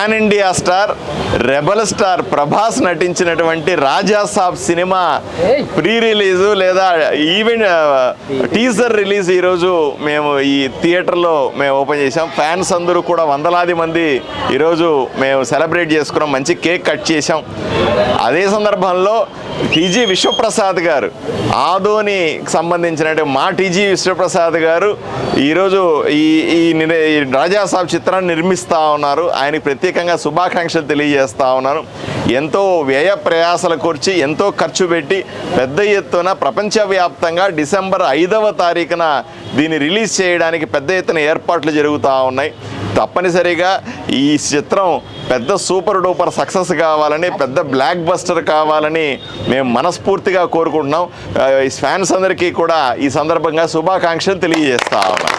Pan India star rebel star Prabhas నటించినటువంటి Raja Saab cinema pre release లేదా event teaser release ఈరోజు మేము ఈ థియేటర్లో మేము ఓపెన్ చేసాం ఫ్యాన్స్ అందరూ కూడా వందలాది మంది ఈరోజు మేము సెలబ్రేట్ చేసుకున్నాం. మంచి కేక్ కట్ చేసాం అదే సందర్భంలో టీజీ విశ్వప్రసాద్ గారు. ఆదోనికి సంబంధించిన మా టీజీ విశ్వప్రసాద్ గారు ఈరోజు ఈ ఈ రాజాసాబ్ చిత్రాన్ని నిర్మిస్తూ ఉన్నారు. ఆయనకి ప్రత్యేకంగా శుభాకాంక్షలు తెలియజేస్తూ ఉన్నాను ఎంతో వ్యయ ప్రయాసల కూర్చి ఎంతో ఖర్చు పెట్టి పెద్ద ఎత్తున ప్రపంచవ్యాప్తంగా డిసెంబర్ ఐదవ తారీఖున దీన్ని రిలీజ్ చేయడానికి పెద్ద ఎత్తున ఏర్పాట్లు జరుగుతూ ఉన్నాయి. తప్పనిసరిగా ఈ చిత్రం పెద్ద సూపర్ డూపర్ సక్సెస్ కావాలని పెద్ద బ్లాక్ బస్టర్ కావాలని మేము మనస్ఫూర్తిగా కోరుకుంటున్నాం. ఈ ఫ్యాన్స్ అందరికీ కూడా ఈ సందర్భంగా శుభాకాంక్షలు తెలియజేస్తా ఉన్నాం.